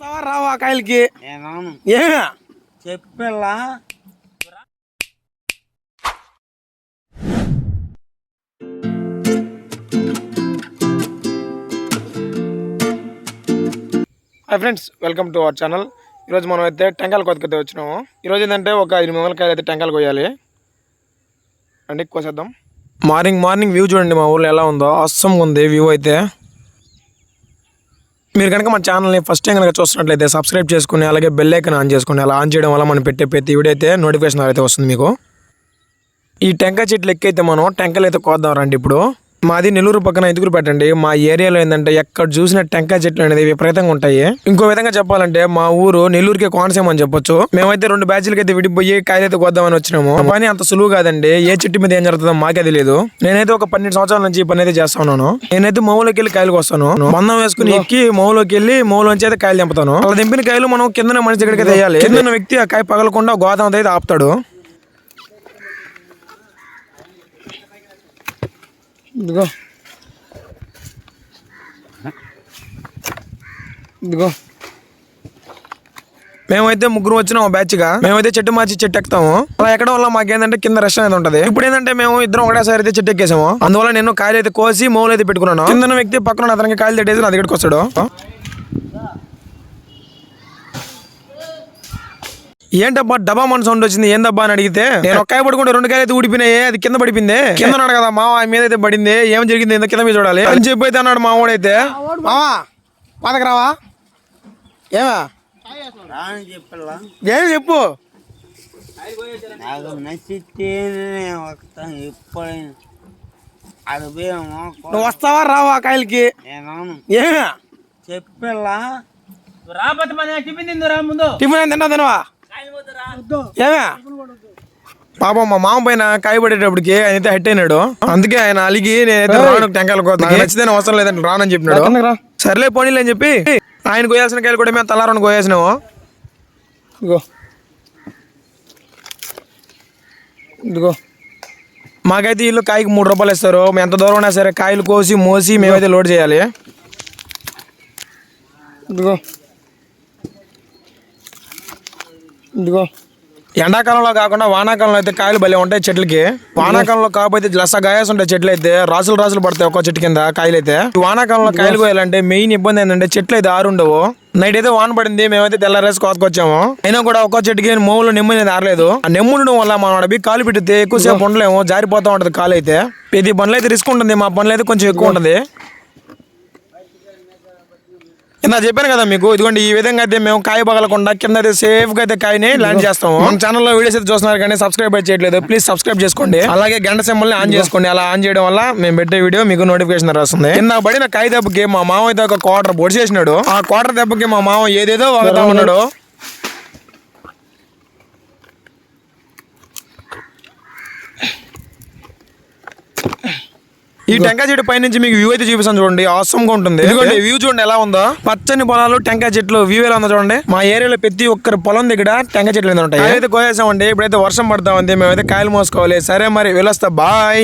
వస్తావా రావా కాయలకి? ఏమే? చెప్పేలా? Hi friends welcome to our channel. ఈరోజు మనం అయితే టెంకాయలు కొత్తకైతే వచ్చినాము. ఈరోజు ఏంటంటే ఒక ఐదు మొగలకాయలు అయితే టెంకాయలు కొయ్యాలి. అండి కోసేద్దాం. మార్నింగ్ మార్నింగ్ వ్యూ చూడండి మా ఊర్లో ఎలా ఉందో. అస్సంగా ఉంది వ్యూ అయితే. మీరు కనుక మన ఛానల్ని ఫస్ట్ టైం కనుక చూస్తున్నట్లయితే సబ్స్క్రైబ్ చేసుకుని అలాగే బెల్ ఐకన్ ఆన్ చేసుకుని అలా ఆన్ చేయడం వల్ల మనం పెట్టే ప్రతి వీడియో అయితే నోటిఫికేషన్ అయితే వస్తుంది మీకు. ఈ టెంకాయ చెట్లు ఎక్కైతే మనం టెంకాయలు అయితే కోద్దాం రండి ఇప్పుడు. మాది నెల్లూరు పక్కన ఎదుగురు పెట్టండి మా ఏరియాలో ఏంటంటే ఎక్కడ చూసిన టెంకాయ చెట్లు అనేది విపరీతంగా ఉంటాయి. ఇంకో విధంగా చెప్పాలంటే మా ఊరు నెల్లూరుకి కోనసీమ అని చెప్పొచ్చు. మేమైతే రెండు బ్యాచ్లకి అయితే విడిపోయి కాయలు అయితే కోద్దామని వచ్చినాము. పని అంత సులువు కాదండి. ఏ చెట్టు మీద ఏం జరుగుతుందో మాకే తెలియదు నేనైతే ఒక పన్నెండు సంవత్సరాల నుంచి పని అయితే చేస్తా ఉన్నాను. నేనైతే మౌలోకి వెళ్ళి కాయలకు వస్తాను. మందం వేసుకుని ఎక్కి మౌలోకి వెళ్ళి మౌలోంచి అయితే కాయలు దింపుతాను అలా దింపిన కాయలు మనం కింద మనిషి దగ్గరికి వేయాలి. కింద వ్యక్తి ఆ కాయ పగలకుండా గోదాం అయితే ఆపుతాడు. ఇదిగో. ఇదిగో. మేమైతే ముగ్గురు వచ్చినాం బ్యాచ్గా మేమైతే చెట్టు మార్చి చెట్టు ఎక్కుతాము. అలా ఎక్కడం వల్ల మాకేంటంటే కింద రెస్ట్ అనేది ఉంటుంది. ఇప్పుడు ఏంటంటే మేము ఇద్దరం ఒకటేసారి అయితే చెట్టు ఎక్కేసాము. అందువల్ల నేను కాయలు అయితే కోసి మౌలు అయితే పెట్టుకున్నాను. కింద వ్యక్తి పక్కన అతనికి కాయలు తెట్టేసి నా దగ్గరికి వస్తాడు. ఏంటబ్బా డబ్బా మన సౌండ్ వచ్చింది? ఏం దబ్బా అని అడిగితే నేను ఒక్కాయ పడుకుంటే రెండు కాయలు అయితే ఊడిపోయినాయి అది కింద పడిపోయింది. కింద ఉన్నాడు కదా మావ? ఆయన మీద అయితే పడింది ఏం జరిగింది? ఏందో కింద మీద చూడాలి. అని చెప్పి అయితే అన్నాడు మా వాడైతే మావా? పాతకు రావా? ఏమా? ఏమి చెప్పు? నాకు ఎప్పుడైనా. నువ్వు వస్తావా రావా కాయలకి? ఏమే? చెప్పేలా? రాబోతే మన టిఫిన్ తిందురా ముందు. టిఫిన్ ఏం తిన్నా తినవా? ఏమే? పాపం మా మామ పైన కాయ పడేటప్పటికి ఆయన అయితే హెట్ అయినాడు. అందుకే ఆయన అలిగి నేనైతే రాను టెంకాయలు కోత నాకు నచ్చితే అవసరం లేదంటే రానని చెప్పినాడు. సర్లే పోనీలే అని చెప్పి ఆయన కోయాల్సిన కాయలు కూడా మేము తలారని కోయేసినాము. ఇదిగో. ఇదిగో. మాకైతే ఇల్లు కాయకి మూడు రూపాయలు ఇస్తారు. మేము ఎంత దూరం ఉన్నా సరే కాయలు కోసి మోసి మేమైతే లోడ్ చేయాలి. ఇదిగో. ఇదిగో. ఎండాకాలంలో కాకుండా వానాకాలంలో అయితే కాయలు భలే ఉంటాయి చెట్లకి. వానాకాలంలో కాకపోతే లస గాయాస్ ఉంటాయి చెట్లు అయితే రాసులు రాసులు పడతాయి ఒక్కో చెట్టు కింద కాయలు అయితే వానాకాలంలో కాయలు కోయాలంటే మెయిన్ ఇబ్బంది ఏంటంటే చెట్లు అయితే ఆరుండవు నైట్ అయితే వాన పడింది మేమైతే తెల్లారేసి కోతకొచ్చాము అయినా కూడా ఒక్కో చెట్టుకి మూవులు నెమ్ము అనేది ఆరలేదు. ఆ నెమ్ము ఉండడం వల్ల మనం అడవి కాలు పెట్టితే ఎక్కువసేపు ఉండలేము జారిపోతా ఉంటది కాలు అయితే ఇది పనులు అయితే రిస్క్ ఉంటుంది మా పనులు అయితే కొంచెం ఎక్కువ ఉంటుంది. ఇందా చెప్పాను కదా మీకు ఇదిగోండి ఈ విధంగా అయితే మేము కాయ పగలకుండా కింద అయితే సేఫ్గా అయితే కాయని ల్యాండ్ చేస్తాము. మన ఛానల్లో వీడియోస్ అయితే చూస్తున్నారు కానీ సబ్స్క్రైబ్ అయితే చేయట్లేదు. ప్లీజ్ సబ్స్క్రైబ్ చేసుకోండి. అలాగే గంట సింబల్ని ఆన్ చేసుకోండి. అలా ఆన్ చేయడం వల్ల మేము పెట్టే వీడియో మీకు నోటిఫికేషన్ వస్తుంది కింద పడిన కాయ దెబ్బకి మా మామ అయితే ఒక క్వార్టర్ పొడి చేసినాడు. ఆ క్వార్టర్ దెబ్బకి మా మామ ఏదేదో వాగుతా ఉన్నాడు. ఈ టెంకాయ చెట్టు పై నుంచి మీకు వ్యూ అయితే చూపిస్తాను చూడండి. awesome గా ఉంటుంది. ఇదిగోండి వ్యూ చూడండి ఎలా ఉందో. పచ్చని పొలాలు టెంకాయ చెట్లు వ్యూ ఎలా ఉందో చూడండి. మా ఏరియాలో ప్రతి ఒక్కరి పొలం దగ్గర టెంకాయ చెట్లు ఉంటాయి? అయితే కోసేసామండి. ఇప్పుడైతే వర్షం పడతా ఉంది. మేమైతే కాయలు మోసుకోవాలి. సరే మరి వెళ్ళొస్తా. బాయ్.